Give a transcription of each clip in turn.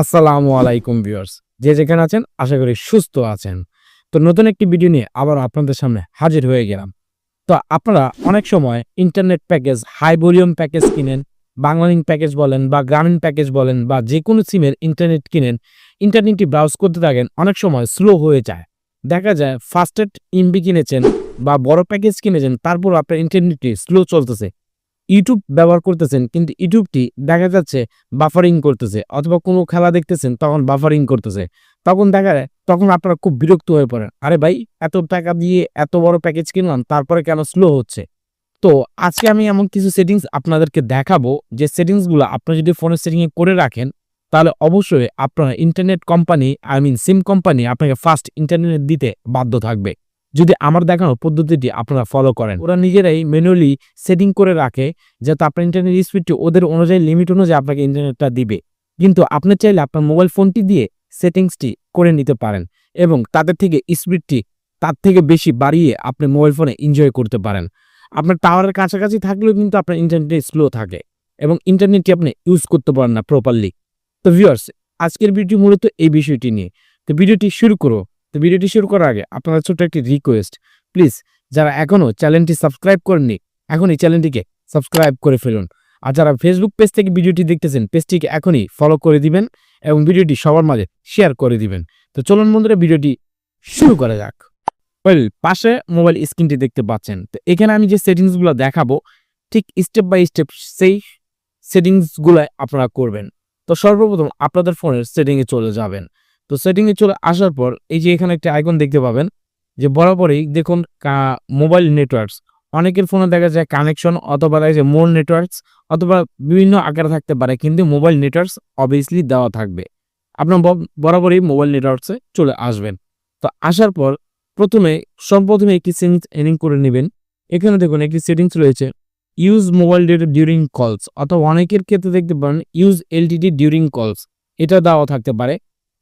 আসসালামু আলাইকুম ভিউয়ার্স। যে যেখানে আছেন, আশা করি সুস্থ আছেন। তো নতুন একটি ভিডিও নিয়ে আবার আপনাদের সামনে হাজির হয়ে গেলাম। তো আপনারা অনেক সময় internet package high volume package কিনেন, বাংলালিংক প্যাকেজ বলেন বা গ্রামীণ প্যাকেজ বলেন বা যে কোনো সিমের ইন্টারনেট কিনেন ইন্টারনেটটি ব্রাউজ করতে থাকেন, অনেক সময় স্লো হয়ে যায়। দেখা যায় ফাস্টেড ইমবি কিনেছেন বা বড় প্যাকেজ কিনেছেন তারপর আপনার ইন্টারনেটটি স্লো চলতেছে। ইউটিউব ব্যবহার করতেছেন, কিন্তু ইউটিউবটি দেখা যাচ্ছে বাফারিং করতেছে, অথবা কোনো খেলা দেখতেছেন তখন বাফারিং করতেছে। তখন দেখা যায়, তখন আপনারা খুব বিরক্ত হয়ে পড়েন। আরে ভাই, এত টাকা দিয়ে এত বড় প্যাকেজ কিনলাম, তারপরে কেন স্লো হচ্ছে? তো আজকে আমি এমন কিছু সেটিংস আপনাদেরকে দেখাবো, যে সেটিংসগুলো আপনি যদি ফোনের সেটিংয়ে করে রাখেন, তাহলে অবশ্যই আপনার internet company I mean SIM company আপনাকে ফার্স্ট ইন্টারনেট দিতে বাধ্য থাকবে। যদি আমার দেখানো পদ্ধতিটি আপনারা ফলো করেন। ওরা নিজেরাই ম্যানুয়ালি সেটিং করে রাখে যাতে আপনার ইন্টারনেট স্পিডটি ওদের অনুযায়ী লিমিট অনুযায়ী আপনাকে ইন্টারনেটটা দিবে। কিন্তু আপনি চাইলে আপনার মোবাইল ফোনটি দিয়ে সেটিংসটি করে নিতে পারেন এবং তাদের থেকে স্পিডটি তার থেকে বেশি বাড়িয়ে আপনি মোবাইল ফোনে এনজয় করতে পারেন। আপনার টাওয়ারের কাছাকাছি থাকলেও কিন্তু আপনার ইন্টারনেট স্লো থাকে এবং ইন্টারনেটটি আপনি ইউজ করতে পারেন না প্রপারলি তো ভিউয়ার্স আজকের ভিডিও মূলত এই বিষয়টি নিয়ে। তো ভিডিওটি শুরু করো। তো ভিডিওটি শুরু করার আগে আপনাদের ছোট্ট একটি রিকোয়েস্ট প্লিজ যারা এখনও চ্যানেলটি সাবস্ক্রাইব করেননি এখন এই চ্যানেলটিকে সাবস্ক্রাইব করে ফেলুন। আর যারা ফেসবুক পেজ থেকে ভিডিওটি দেখতেছেন পেজটিকে এখনই ফলো করে দিবেন এবং ভিডিওটি সবার মাঝে শেয়ার করে দিবেন। তো চলুন বন্ধুরা, ভিডিওটি শুরু করা যাক। ওয়েল পাশে মোবাইল স্ক্রিনটি দেখতে পাচ্ছেন। তো এখানে আমি যে সেটিংসগুলো দেখাবো, ঠিক স্টেপ বাই স্টেপ সেই সেটিংসগুলো আপনারা করবেন। তো সর্বপ্রথম আপনাদের ফোনের সেটিংয়ে চলে যাবেন। তো সেটিংয়ে চলে আসার পর এই যে এখানে একটা আইকন দেখতে পাবেন, যে বরাবরই দেখুন মোবাইল নেটওয়ার্কস অনেকের ফোনে দেখা যায় কানেকশন অথবা দেখা যায় মোর নেটওয়ার্কস অথবা বিভিন্ন আকারে থাকতে পারে, কিন্তু মোবাইল নেটওয়ার্কস অবভিয়াসলি দেওয়া থাকবে। আপনার বরাবরই মোবাইল নেটওয়ার্কসে চলে আসবেন। তো আসার পর প্রথমে, সর্বপ্রথমে একটি সেটিংস এনিং করে নেবেন। এখানে দেখুন একটি সেটিংস রয়েছে ইউজ মোবাইল ডেটা ডিউরিং কলস অথবা অনেকের ক্ষেত্রে দেখতে পারেন ইউজ এলটিডি ডিউরিং কলস এটা দেওয়া থাকতে পারে।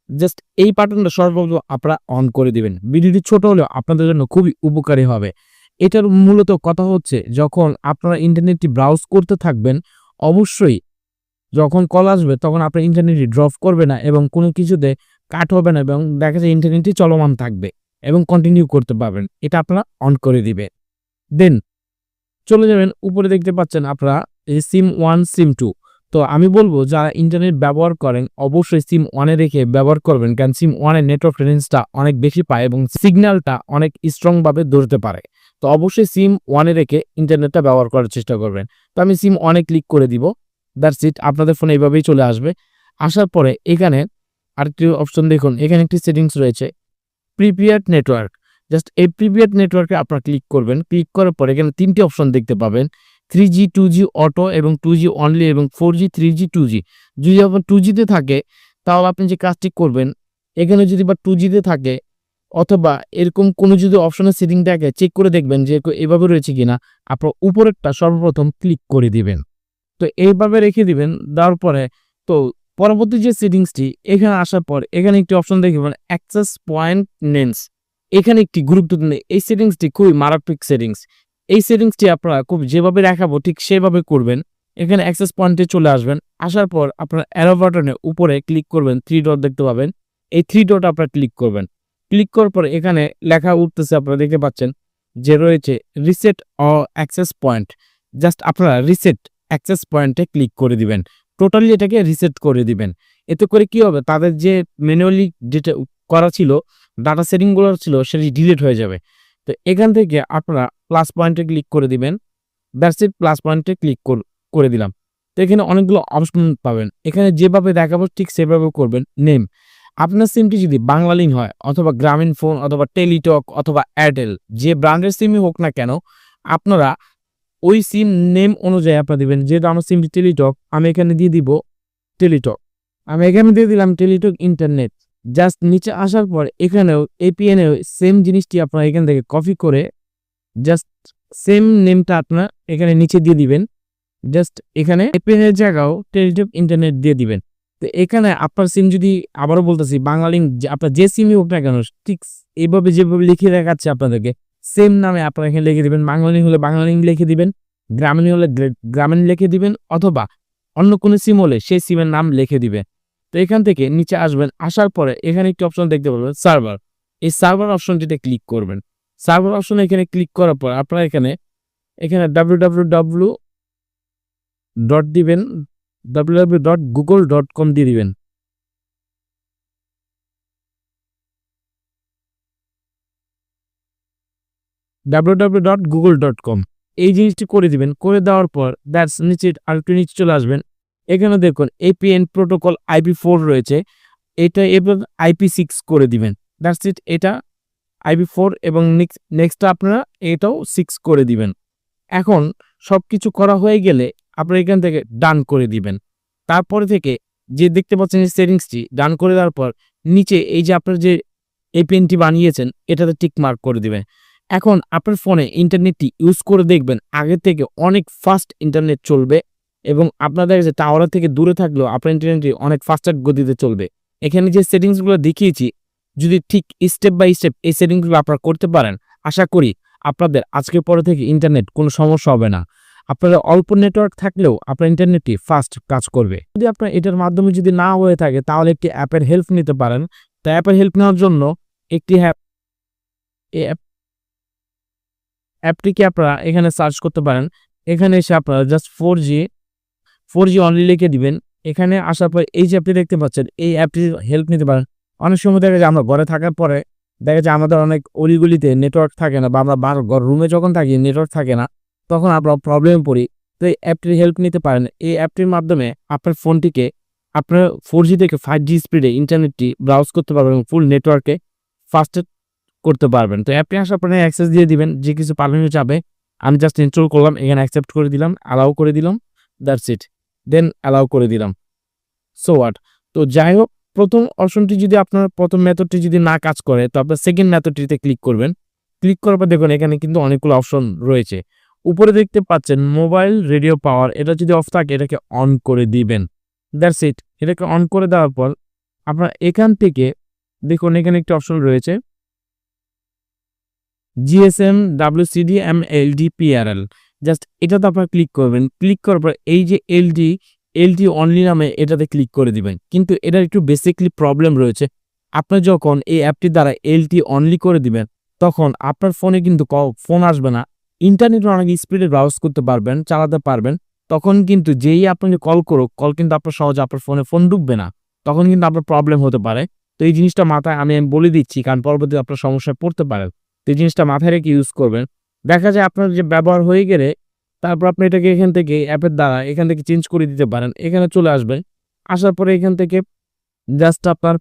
জাস্ট এই বাটনটা সর্বপ্রথম আপনারা অন করে দিবেন। ভিডিওটি ছোট হলেও আপনাদের জন্য খুবই উপকারী হবে। এটার মূলত কথা হচ্ছে, যখন আপনারা ইন্টারনেটটি ব্রাউজ করতে থাকবেন, অবশ্যই যখন কল আসবে, তখন আপনার ইন্টারনেটটি ড্রপ করবে না এবং কোনো কিছুতে কাট হবে না এবং দেখা যায় ইন্টারনেটটি চলমান থাকবে এবং কন্টিনিউ করতে পারবেন। এটা আপনারা অন করে দিবে দেন চলে যাবেন, উপরে দেখতে পাচ্ছেন আপনারা সিম ওয়ান সিম টু তো আমি বলব, যারা ইন্টারনেট ব্যবহার করেন, অবশ্যই সিম ওয়ানে রেখে ব্যবহার করবেন, কারণ সিম ওয়ানের নেটওয়ার্ক রেঞ্জটা অনেক বেশি পায় এবং সিগন্যালটা অনেক স্ট্রংভাবে ধরতে পারে। তো অবশ্যই সিম ওয়ানে রেখে ইন্টারনেটটা ব্যবহার করার চেষ্টা করবেন। তো আমি সিম ওয়ানে ক্লিক করে দিব। দ্যাটস ইট আপনাদের ফোনে এইভাবেই চলে আসবে। আসার পরে এখানে আরেকটি অপশন দেখুন। এখানে একটি সেটিংস রয়েছে। প্রিপেয়ার্ড নেটওয়ার্ক জাস্ট এই প্রিপেয়ার্ড নেটওয়ার্কে আপনারা ক্লিক করবেন। ক্লিক করার পরে এখানে তিনটি অপশন দেখতে পাবেন। Three G two G auto এবং টু জি অনলি এবং four G three G two G যদি আপনার টু জিতে থাকে, তাহলে আপনি যে কাজটি করবেন, এখানে যদি বা টু জিতে থাকে, অথবা এরকম কোনো যদি অপশনের সেটিং থাকে চেক করে দেখবেন যে এভাবে রয়েছে কিনা, আপনার উপরেরটা সর্বপ্রথম ক্লিক করে দিবেন। তো এইভাবে রেখে দিবেন, দেওয়ার পরে তো পরবর্তী যে সেটিংসটি এখানে আসার পর এখানে একটি অপশন দেখবেন অ্যাক্সেস পয়েন্ট নেন্স এখানে একটি গুরুত্বপূর্ণ, এই সেটিংসটি খুবই মারাত্মক সেটিংস এই সেটিংসটি আপনারা খুব যেভাবে দেখাবো, ঠিক সেভাবে করবেন। এখানে অ্যাক্সেস পয়েন্টে চলে আসবেন। আসার পর আপনার অ্যারো বাটনের উপরে ক্লিক করবেন থ্রি ডট দেখতে পাবেন। এই থ্রি ডট আপনারা ক্লিক করবেন। ক্লিক করার পর এখানে লেখা উঠতেছে, আপনারা দেখতে পাচ্ছেন যে রয়েছে রিসেট অ অ্যাক্সেস পয়েন্ট জাস্ট আপনারা রিসেট অ্যাক্সেস পয়েন্টে ক্লিক করে দিবেন। টোটালি এটাকে রিসেট করে দিবেন। এতে করে কি হবে? তাদের যে ম্যানুয়ালি যেটা করা ছিল ডাটা সেটিংগুলো ছিল, সেটি ডিলিট হয়ে যাবে। তো এখান থেকে আপনারা প্লাস পয়েন্টে ক্লিক করে দিবেন। দ্যাটস প্লাস পয়েন্টে ক্লিক করে দিলাম। তো এখানে অনেকগুলো অপশন পাবেন। এখানে যেভাবে দেখাবো ঠিক সেভাবে করবেন। নেম আপনার সিমটি যদি বাংলালিং হয় অথবা গ্রামীণ ফোন অথবা টেলিটক অথবা এয়ারটেল যে ব্র্যান্ডের সিমই হোক না কেন, আপনারা ওই সিম নেম অনুযায়ী আপনারা দিবেন। যেহেতু আমার সিমটি টেলিটক আমি এখানে দিয়ে দিব টেলিটক আমি এখানে দিয়ে দিলাম টেলিটক ইন্টারনেট জাস্ট নিচে আসার পর এখানেও এপিএনেও সেম জিনিসটি আপনারা এখান থেকে কপি করে জাস্ট সেম নেমটা আপনার এখানে নিচে দিয়ে দিবেন। জাস্ট এখানে এপিএন এর জায়গাও টেলিটক ইন্টারনেট দিয়ে দিবেন। তো এখানে আপনার সিম যদি আবারও বলতেছি, বাঙালি আপনার যে সিমই হোক না কেন, ঠিক এইভাবে যেভাবে লিখে দেখাচ্ছে আপনাদেরকে সেম নামে আপনারা এখানে লিখে দিবেন। বাঙালি হলে বাঙালি লিখে দিবেন, গ্রামীণ হলে গ্রে- গ্রামীণ লিখে দিবেন, অথবা অন্য কোনো সিম হলে সেই সিমের নাম লিখে দিবেন। তো এখান থেকে নিচে আসবেন, আসার পরে এখানে একটি অপশন দেখতে পাবেন সার্ভার এই সার্ভার অপশনটিতে ক্লিক করবেন। সার্ভার অপশনে এখানে ক্লিক করার পর আপনারা এখানে এখানে ডাব্লিউ ডাব্লিউ ডাব্লিউ ডট দিবেন W W dot Google dot com দিয়ে দিবেন। W dot Google dot com এই জিনিসটি করে দিবেন, করে দেওয়ার পর দ্যাটস নিচে আর একটু নিচে চলে আসবেন এখানে দেখুন এপিএন প্রোটোকল আইপি ফোর রয়েছে। এটা এবার আইপি সিক্স করে দিবেন। দ্যাটস ইট এটা আইপি ফোর এবং নেক্সট আপনারা এটাও সিক্স করে দিবেন। এখন সব কিছু করা হয়ে গেলে আপনারা এখান থেকে ডান করে দিবেন। তারপরে থেকে যে দেখতে পাচ্ছেন এই সেটিংসটি ডান করে দেওয়ার পর নিচে এই যে আপনার যে এপিএনটি বানিয়েছেন, এটাতে টিক মার্ক করে দিবেন। এখন আপনার ফোনে ইন্টারনেটটি ইউজ করে দেখবেন। আগে থেকে অনেক ফাস্ট ইন্টারনেট চলবে। এবং আপনাদের যে টাওয়ার থেকে দূরে থাকলেও আপনার ইন্টারনেটটি অনেক ফাস্টার গতিতে চলবে। এখানে যে সেটিংসগুলো দেখিয়েছি, যদি ঠিক স্টেপ বাই স্টেপ এই সেটিংসগুলো আপনারা করতে পারেন, আশা করি আপনাদের আজকের পরে থেকে ইন্টারনেট কোনো সমস্যা হবে না। আপনারা অল্প নেটওয়ার্ক থাকলেও আপনার ইন্টারনেটটি ফাস্ট কাজ করবে। যদি আপনার এটার মাধ্যমে যদি না হয়ে থাকে, তাহলে একটি অ্যাপের হেল্প নিতে পারেন। তো অ্যাপের হেল্প নেওয়ার জন্য একটি অ্যাপ অ্যাপটিকে আপনারা এখানে সার্চ করতে পারেন। এখানে এসে আপনারা just four G four G only লিখে দিবেন। এখানে আসার পর এই যে অ্যাপটি দেখতে পাচ্ছেন, এই অ্যাপটির হেল্প নিতে পারেন। অনেক সময় দেখা যায় আমরা ঘরে থাকার পরে দেখা যায় আমাদের অনেক অলিগুলিতে নেটওয়ার্ক থাকে না বা আমরা বার রুমে যখন থাকি নেটওয়ার্ক থাকে না, তখন আমরা প্রবলেমে পড়ি। তো এই অ্যাপটির হেল্প নিতে পারেন। এই অ্যাপটির মাধ্যমে আপনার ফোনটিকে, আপনার ফোর জি থেকে ফাইভ জি স্পিডে ইন্টারনেটটি ব্রাউজ করতে পারবেন ফুল নেটওয়ার্কে ফাস্টেড করতে পারবেন। তো অ্যাপটি আসার পরে অ্যাক্সেস দিয়ে দিবেন, যে কিছু পাঠানো যাবে আমি জাস্ট ইনস্টল করলাম, এখানে অ্যাকসেপ্ট করে দিলাম অ্যালাউ করে দিলাম দ্যাটস ইট দেন অ্যালাউ করে দিলাম। সো হোয়াট তো যাই হোক প্রথম অপশনটি যদি আপনার, প্রথম মেথডটি যদি না কাজ করে, তো আপনার সেকেন্ড মেথডটিতে ক্লিক করবেন। ক্লিক করার পর দেখুন, এখানে কিন্তু অনেকগুলো অপশন রয়েছে। উপরে দেখতে পাচ্ছেন মোবাইল রেডিও পাওয়ার এটা যদি অফ থাকে, এটাকে অন করে দিবেন। দ্যাটস ইট এটাকে অন করে দেওয়ার পর, আপনার এখান থেকে দেখুন, এখানে একটি অপশন রয়েছে। GSM WCD M LD PRL just এটাতে আপনারা ক্লিক করবেন। ক্লিক করার পর এই যে এলডি এলডি অনলি নামে এটাতে ক্লিক করে দিবেন। কিন্তু এটার একটু বেসিকলি প্রবলেম রয়েছে। আপনি যখন এই অ্যাপটি দ্বারা এলটি অনলি করে দিবেন, তখন আপনার ফোনে কিন্তু ফোন আসবে না। ইন্টারনেটে অনেক স্পিডে ব্রাউজ করতে পারবেন, চালাতে পারবেন। তখন কিন্তু যেই আপনাকে কল করুক কল কিন্তু আপনার সহজে আপনার ফোনে ফোন ঢুকবে না। তখন কিন্তু আপনার প্রবলেম হতে পারে। তো এই জিনিসটা মাথায় আমি বলে দিচ্ছি, কারণ পরবর্তীতে আপনার সমস্যায় পড়তে পারেন। তো এই জিনিসটা মাথায় রেখে ইউজ করবেন। দেখা যায় আপনার যে ব্যবহার হয়ে গেলে তারপর আপনি এটাকে এখান থেকে অ্যাপের দ্বারা এখান থেকে চেঞ্জ করে দিতে পারেন। এখানে চলে আসবে। আসার পরে এখান থেকে জাস্ট আপনার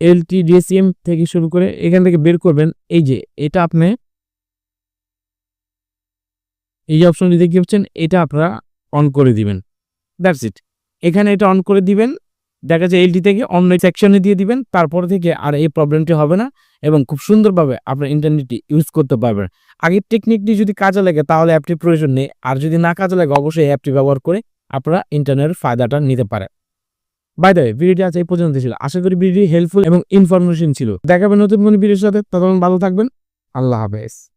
এলটি ডিএসএম থেকে শুরু করে এখান থেকে বের করবেন। এই যে এটা আপনি এই যে অপশনটি দেখতে পাচ্ছেন, এটা আপনারা অন করে দিবেন। দ্যাটস ইট এখানে এটা অন করে দিবেন। দেখা যায় এলটি থেকে অন্য সেকশনে দিয়ে দিবেন। তারপর থেকে আর এই প্রবলেমটি হবে না। এবং খুব সুন্দরভাবে আপনার ইন্টারনেটটি ইউজ করতে পারবেন। আগের টেকনিকটি যদি কাজে লাগে, তাহলে অ্যাপটির প্রয়োজন নেই। আর যদি না কাজে লাগে, অবশ্যই অ্যাপটি ব্যবহার করে আপনারা ইন্টারনেটের ফায়দাটা নিতে পারেন। বাই দ্য ভিডিওটি আজ এই পর্যন্ত ছিল। আশা করি ভিডিওটি হেল্পফুল এবং ইনফরমেশন ছিল। দেখাবেন নতুন কোনো ভিডিওর সাথে। ততক্ষণ ভালো থাকবেন। আল্লাহ হাফেজ।